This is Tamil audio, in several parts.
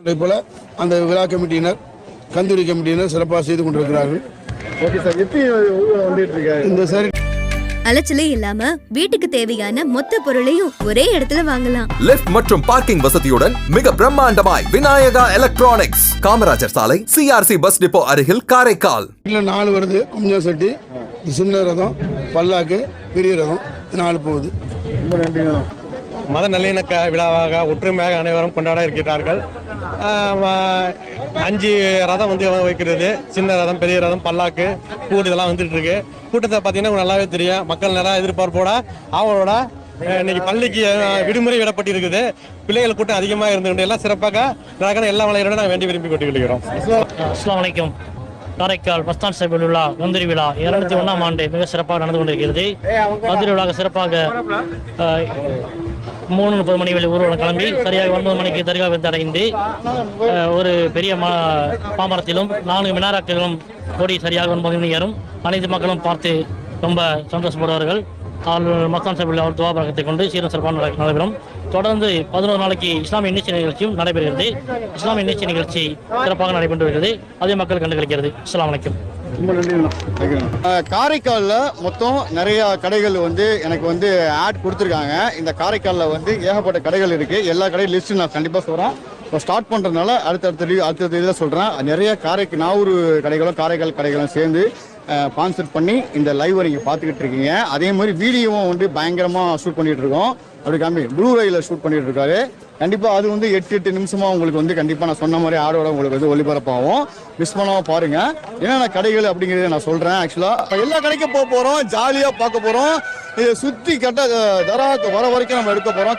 அதே போல அந்த விழா கமிட்டியினர் கந்தூரி கமிட்டியினர் சிறப்பாக செய்து கொண்டிருக்கிறார்கள். இந்த சாரி. அலைச்சலே இல்லாம வீட்டுக்கு தேவையான மொத்த பொருளையும் ஒரே இடத்துல வாங்கலாம். லிஃப்ட் மற்றும் பார்க்கிங் வசதியுடன் மிக பிரம்மாண்டமாய் விநாயகா எலக்ட்ரானிக்ஸ் காமராஜர் சாலை சிஆர்சி பஸ் டிப்போ அருகில் காரைக்கால். இல்லை நாலு வருது குஞ்சம் சட்டி சின்ன ரதம் பல்லாக்கு பெரிய ரதம் நாலு போகுது. மத நல்லிணக்க விழாவாக ஒற்றுமையாக அனைவரும் கொண்டாட இருக்கிறார்கள் அஞ்சு ரதம் வந்து வைக்கிறது. சின்ன ரதம் பெரிய ரதம் பல்லாக்கு கூடு இதெல்லாம் வந்துட்டு இருக்கு. கூட்டத்தை பார்த்தீங்கன்னா நல்லாவே தெரியும். மக்கள் நிறைய எதிர்பார்ப்போட அவங்களோட இன்னைக்கு பள்ளிக்கு விடுமுறை விடப்பட்டு இருக்குது பிள்ளைகள் கூட்டம் அதிகமாக இருந்து எல்லாம் சிறப்பாக நடக்கிற எல்லா வளையரோட நான் வேண்டி விரும்பி கொண்டுகிறோம் அஸ்லாம் வலைக்கும் காரைக்கால் பஸ்தான் சபையில் உள்ள முந்திரி விழா இருநூத்தி ஒன்றாம் ஆண்டு மிக சிறப்பாக நடந்து கொண்டிருக்கிறது. மந்திரி விழாக சிறப்பாக மூணு முப்பது மணி வரை ஊர்வலம் கிளம்பி சரியாக ஒன்பது மணிக்கு தர்கா வந்து அடைந்து ஒரு பெரிய மா பாமரத்திலும் நான்கு மினாராக்களிலும் கொடி சரியாக ஒன்பது மணி ஏறும் அனைத்து மக்களும் பார்த்து ரொம்ப சந்தோஷப்படுவார்கள். அவர்கள் மக்கள் சபையில் அவர் துவாபரகத்தை கொண்டு சீரம் சிறப்பாக நடைபெறும். தொடர்ந்து பதினோரு நாளைக்கு இஸ்லாமிய நிச்சய நிகழ்ச்சியும் நடைபெறுகிறது. இஸ்லாமிய நிச்சய நிகழ்ச்சி சிறப்பாக நடைபெற்று வருகிறது. அதே மக்கள் கண்டு கழிக்கிறது இஸ்லாம் வலைக்கும் ரொம்ப காரைக்காலில் மொத்தம் நிறைய கடைகள் வந்து எனக்கு வந்து ஆட் கொடுத்துருக்காங்க. இந்த காரைக்காலில் வந்து ஏகப்பட்ட கடைகள் இருக்கு. எல்லா கடையும் லிஸ்ட் நான் கண்டிப்பாக சொல்கிறேன் இப்போ ஸ்டார்ட் பண்ணுறதுனால அடுத்தடுத்த அடுத்தடுத்த இதில் சொல்கிறேன் நிறைய காரைக்கு நாவூர் கடைகளும் காரைக்கால் கடைகளும் சேர்ந்து ஸ்பான்சர் பண்ணி இந்த லைவ் நீங்கள் பார்த்துக்கிட்டு இருக்கீங்க. அதே மாதிரி வீடியோவும் வந்து பயங்கரமாக ஷூட் பண்ணிகிட்டு இருக்கோம். அப்படி காமி ப்ளூ ரயில ஷூட் பண்ணிட்டு இருக்காரு கண்டிப்பா அது வந்து எட்டு எட்டு நிமிஷமா உங்களுக்கு வந்து கண்டிப்பா நான் சொன்ன மாதிரி ஆடோட உங்களுக்கு வந்து ஒளிபரப்பாகும். மிஸ் பண்ணாம பாருங்க. என்னென்ன கடைகள் அப்படிங்கறத நான் சொல்றேன் ஆக்சுவலா எல்லா கடைக்கும் போக போறோம் ஜாலியா பார்க்க போறோம். இதை சுத்தி கட்ட தராக்கு வர வரைக்கும் நம்ம எடுக்க போறோம்.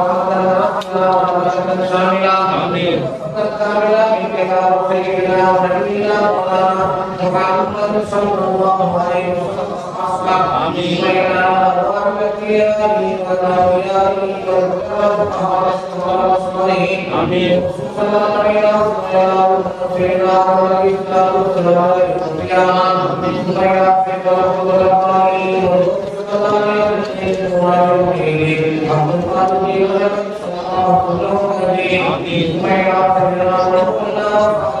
sallallahu alaihi wasallam amin wa ila rahmatihi wa rahmatihi wa rahmatihi amin sallallahu alaihi wasallam sayyidina muhammad sallallahu alaihi wasallam amin wa ila rahmatihi wa rahmatihi wa rahmatihi amin sallallahu alaihi wasallam amin wa ila rahmatihi wa rahmatihi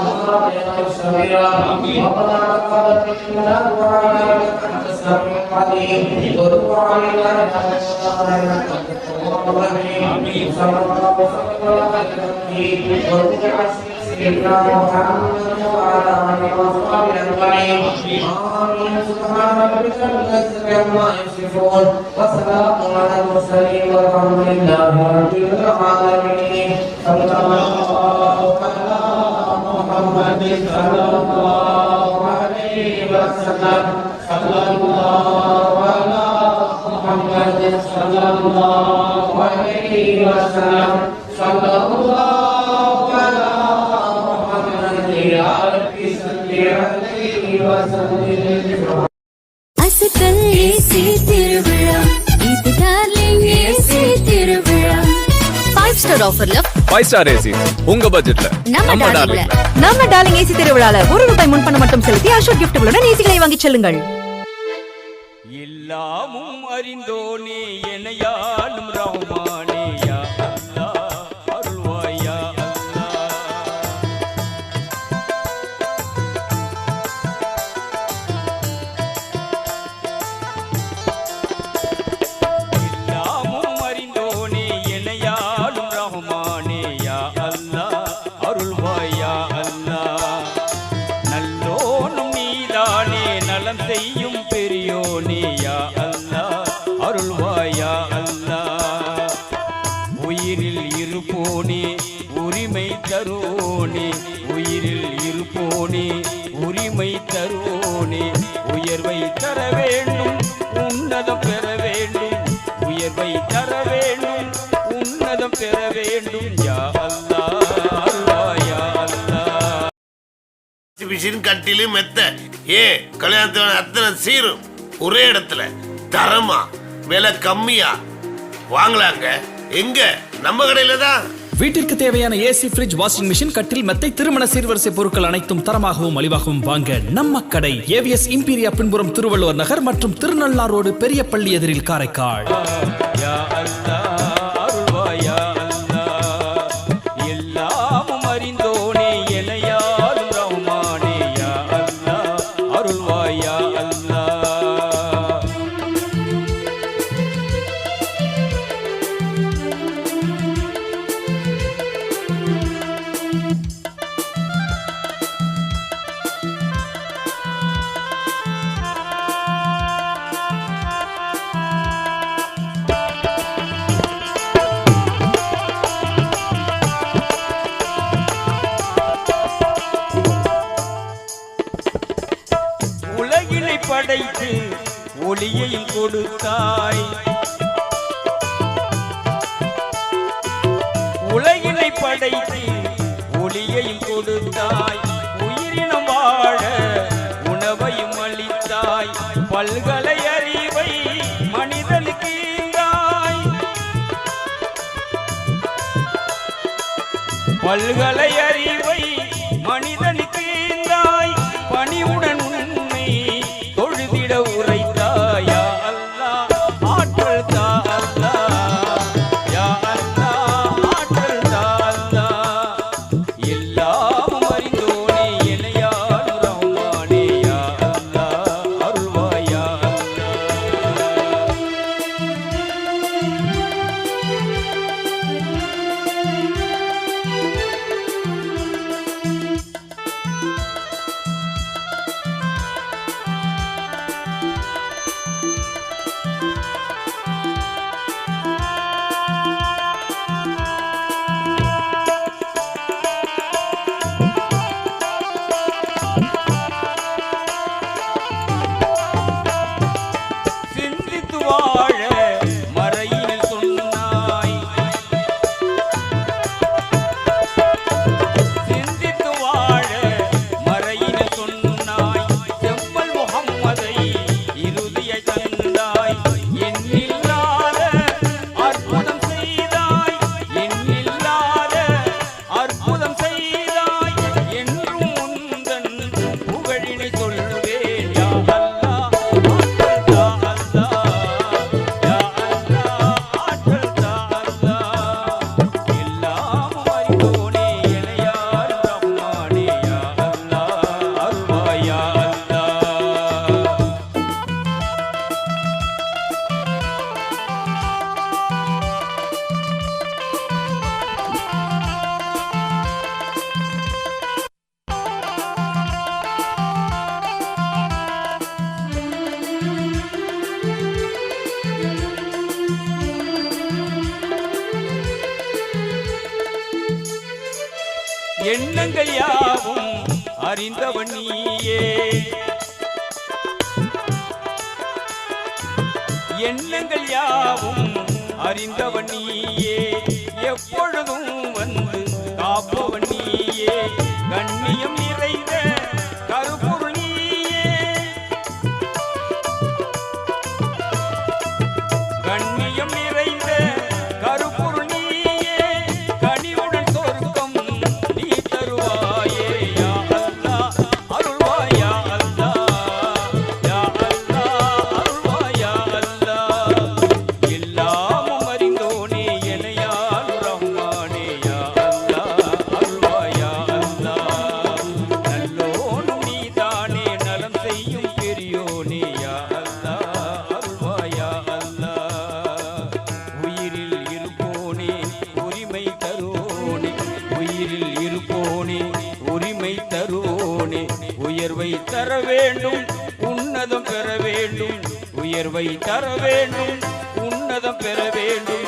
سميرا وقد رقبت منك وعليك حسن قدير ذو علينا انك غفور رحيم صلى الله وسلم وارجع سيدنا محمد وعلى اله وصحبه اجمعين امين سبحان ربك العزه عما يصفون وسلام على المرسلين والحمد لله رب العالمين. صلى الله عليه محمد صلى الله عليه وسلم صلى الله على محمد صلى الله عليه وسلم صلى الله على محمد يا رب صل عليه وسلم அசத்தல் ஏசி திருவிழா இது டார்லிங் ஏசி திருவிழா ஃபைவ் ஸ்டார் ஆஃபர்ல ஃபைவ் ஸ்டார் ஏசி உங்க பட்ஜெட்ல நம்ம டார்லிங்ல நம்ம டார்லிங் ஏசி திருவிழால ஒரு ரூபாய் முன்பணம் மட்டும் செலுத்தி அசோக் கிஃப்ட்களுடன் ஏசிகளை வாங்கிச் செல்லுங்கள். எல்லாமும் அறிந்தோனே எனையாளும் உயிரில் இருப்போனே உரிமை தருவோனே உயிரில் இருப்போனே உரிமை தருவோனே. உயர்வை தர வேண்டும் உன்னதம் பெற வேண்டும். உயர்வை தர வேண்டும் உன்னதம் பெற வேண்டும். யா மிஷின் மெத்த. ஏ கல்யாணத்தோட அத்தனை சீரும் ஒரே இடத்துல. தரமா விலை கம்மியா? வாங்கலாங்க. எங்க? நம்ம கடையில தான். வீட்டிற்கு தேவையான ஏசி ஃப்ரிட்ஜ் வாஷிங் மிஷின் கட்டில் மெத்தை திருமண சீர்வரிசை பொருட்கள் அனைத்தும் தரமாகவும் மலிவாகவும் வாங்க நம்ம கடை. ஏவிஎஸ் இம்பீரியா பின்புறம் திருவள்ளுவர் நகர் மற்றும் திருநள்ளார் ரோடு பெரிய பள்ளி எதிரில் காரைக்கால் கொடுத்தாய் உலகினை படைத்து ஒளியையும் கொடுத்தாய். உயிரினம் வாழ உணவையும் அளித்தாய். பல்கலை அறிவை மனிதனுக்கு பல்கலை எண்ணங்கள் யாவும் அறிந்தவன் நீயே. எண்ணங்கள் யாவும் அறிந்தவன் நீயே. எப்பொழுதும் வந்து காப்பவன் நீயே. கண்ணியம் உயர்வை தர வேண்டும் உன்னதம் பெற வேண்டும்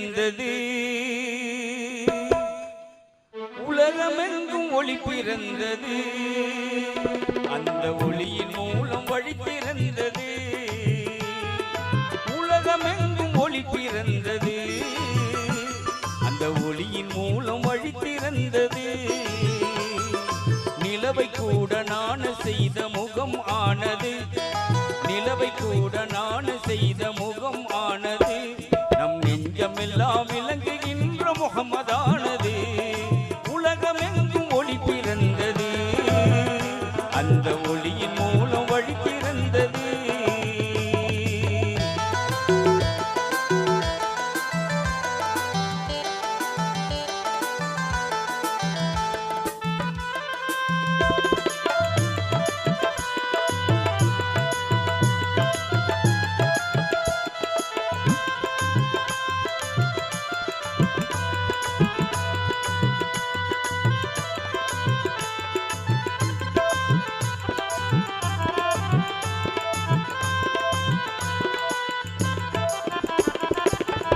பிறந்தது உலகமெங்கும் ஒளி பிறந்தது. அந்த ஒளியின் மூலம் வழி பிறந்தது உலகமெங்கும் ஒளி பிறந்தது. அந்த ஒளியின் மூலம் வழி பிறந்தது நிலவை கூட நான் செய்த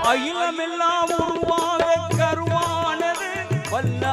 அகிலமெல்லாம் உருவாக கருவானது. வல்ல